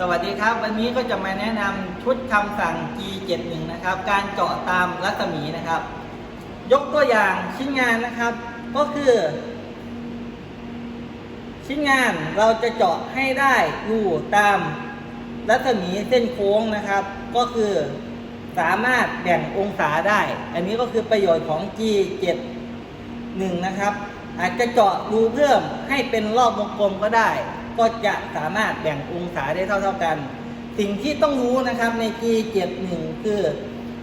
สวัสดีครับ วันนี้ก็จะมาแนะนำชุดคำสั่ง G71 นะครับ การเจาะตามรัศมีนะครับ ยกตัวอย่างชิ้นงานนะครับ ก็คือ ชิ้นงานเราจะเจาะให้ได้อยู่ตามรัศมีเส้นโค้งนะครับ ก็คือสามารถแบ่งองศาได้ อันนี้ก็คือประโยชน์ของ G71 นะครับ อาจจะเจาะรูเพิ่มให้เป็นรอบวงกลมก็ได้ ก็จะสามารถแบ่งองศาได้เท่า ๆกัน สิ่งที่ต้องรู้นะครับใน G71 คือ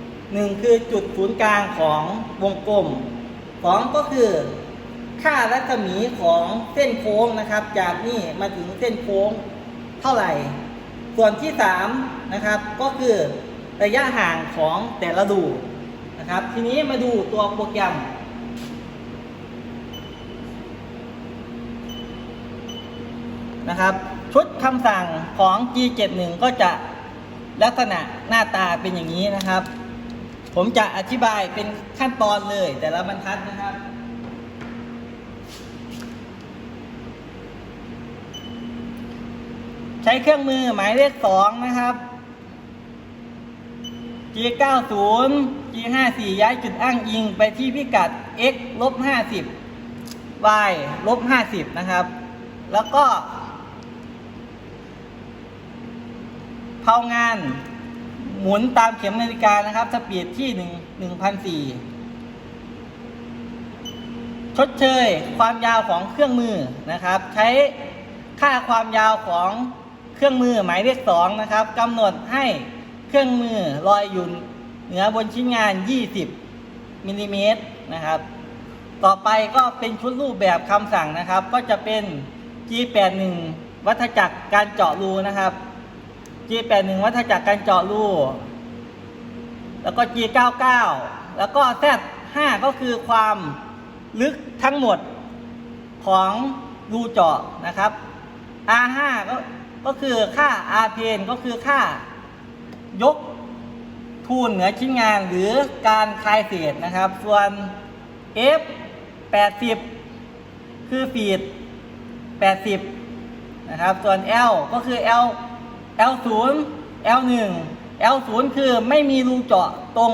1 คือจุดศูนย์กลางของวงกลม 2 ก็คือ ค่ารัศมีของเส้นโค้งนะครับ จากนี่มาถึงเส้นโค้งเท่าไหร่ ส่วนที่ 3 นะครับ ก็คือระยะห่างของแต่ละรูนะครับ ทีนี้มาดูตัวโปรแกรม นะครับชุดคำสั่งของ G71 ก็จะลักษณะหน้าตาเป็นอย่างนี้นะครับ ผมจะอธิบายเป็นขั้นตอนเลย แต่ละบรรทัดนะครับ ใช้เครื่องมือหมายเลข 2 นะครับ G90 G54 ย้ายจุดอ้างอิงไปที่พิกัด x ลบ50 y ลบ50 นะครับ แล้วก็ เผางาน หมุนตามเข็มนาฬิกานะครับ สปีดที่หนึ่งหนึ่งพันสี่ชดเชยความยาวของเครื่องมือนะครับ ใช้ค่าความยาวของเครื่องมือหมายเลขสองนะครับกำหนดให้เครื่องมือลอยอยู่เหนือบนชิ้นงาน 20มิลลิเมตรนะครับ ต่อไปก็เป็นชุดรูปแบบคำสั่งนะครับ ก็จะเป็น G81 วัฏจักรการเจาะรูนะครับ G81 วัฏจักรการเจาะรูแล้วก็ G99 แล้วก็ Z5 ก็คือความลึกทั้งหมดของรูเจาะนะครับ R5 ก็ก็คือค่า R เพนก็คือค่ายกทูนเหนือชิ้นงานหรือการคลายเศษนะครับ ส่วน F 80 คือฟีด80 นะครับ ส่วน L ก็คือ L L0 L1 L0 คือไม่มีรูเจาะตรง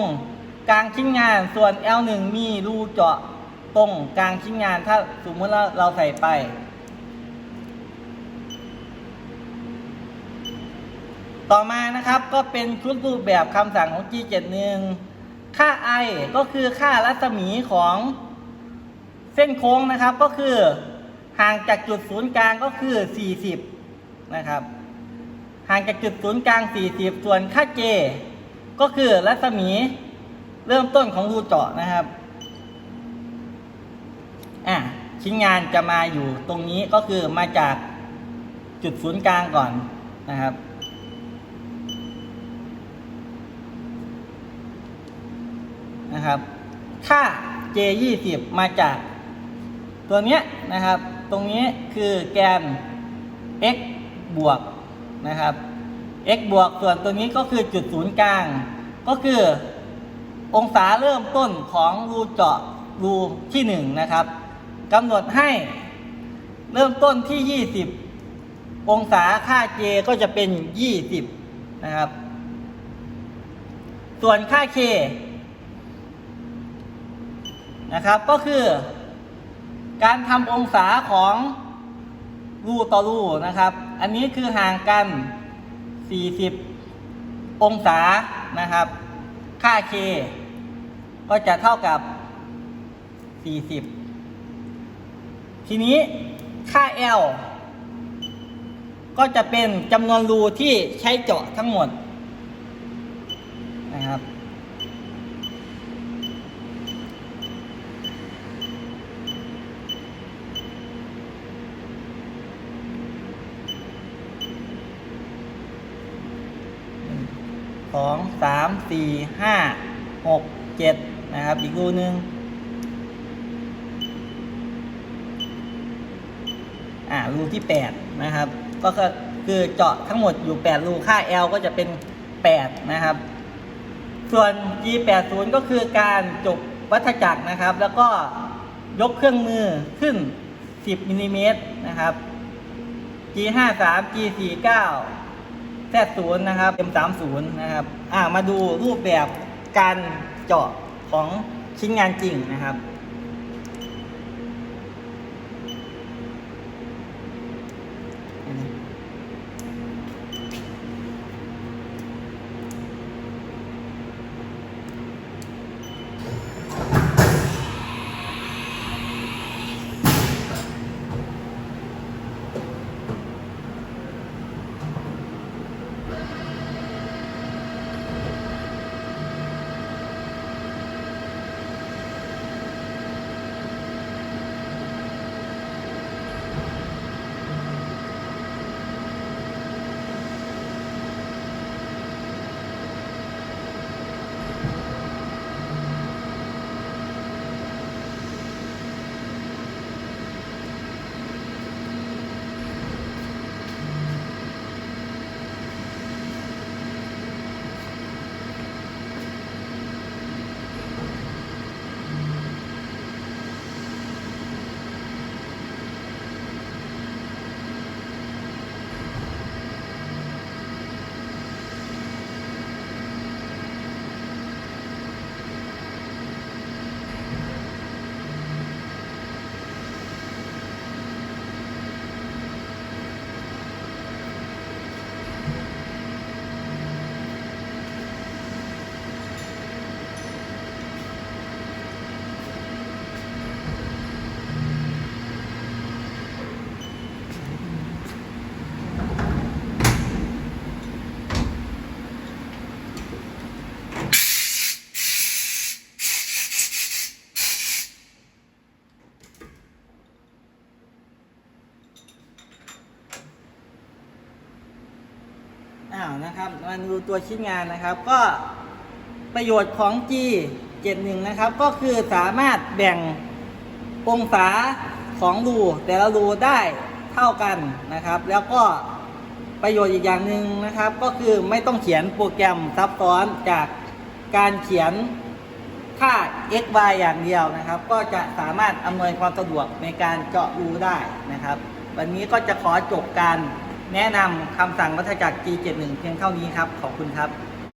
กลางชิ้นงาน ส่วน L1 มีรูเจาะตรงกลางชิ้นงาน ถ้าสมมติเราเราใส่ไป ต่อมานะครับก็เป็นชุดรูปแบบคำสั่งของ G71 ค่า I ก็คือค่ารัศมีของเส้นโค้งนะครับก็คือห่างจากจุดศูนย์กลางก็คือ 40 นะครับ ห่างจากจุดศูนย์กลาง 40 ส่วนค่า J ก็คือรัศมีเริ่มต้นของรูเจาะนะครับ อะชิ้นงานจะมาอยู่ตรงนี้ก็คือมาจากจุดศูนย์กลางก่อนนะครับ นะครับค่า J 20มาจาก ตัวเนี้ยนะครับ ตรงนี้คือแกน x บวก นะครับ x บวกส่วนตัวนี้ก็คือจุดศูนย์กลาง ก็คือองศาเริ่มต้นของรูเจาะรูที่หนึ่งนะครับกำหนดให้เริ่มต้นที่ 20 องศาค่า J ก็จะเป็น 20 นะครับ ส่วนค่า K นะครับก็คือ การทำองศาของรูต่อรูนะครับ อันนี้คือห่างกัน 40 องศานะครับ ค่า K ก็จะเท่ากับ 40 ทีนี้ค่า L ก็จะเป็นจำนวนรูที่ใช้เจาะทั้งหมดนะครับ องสามสี่ห้าหกเจ็ดนะครับ อีกรูหนึ่งอ่ารูที่แปดนะครับ ก็คือเจาะทั้งหมดอยู่แปดรูค่า L ก็จะเป็นแปดนะครับ ส่วน G80 ก็คือการจบวัฏจักรนะครับ แล้วก็ยกเครื่องมือขึ้น 10มิลลิเมตรนะครับ G53 G49 แท0นะครับ M30 นะครับอ่ามาดูรูปแบบการเจาะของชิ้นงานจริงนะครับ นะครับมาดูตัวชิ้นงานนะครับ ก็ประโยชน์ของ G71 นะครับ ก็คือสามารถแบ่งองศาของรูแต่ละรูได้เท่ากันนะครับ แล้วก็ประโยชน์อีกอย่างหนึ่งนะครับ ก็คือไม่ต้องเขียนโปรแกรมซับซ้อนจากการเขียนค่า x y อย่างเดียวนะครับ ก็จะสามารถอำนวยความสะดวกในการเจาะรูได้นะครับ วันนี้ก็จะขอจบการ แนะนำคำสั่งวัฏจักร G71 เพียงเท่านี้ครับ ขอบคุณครับ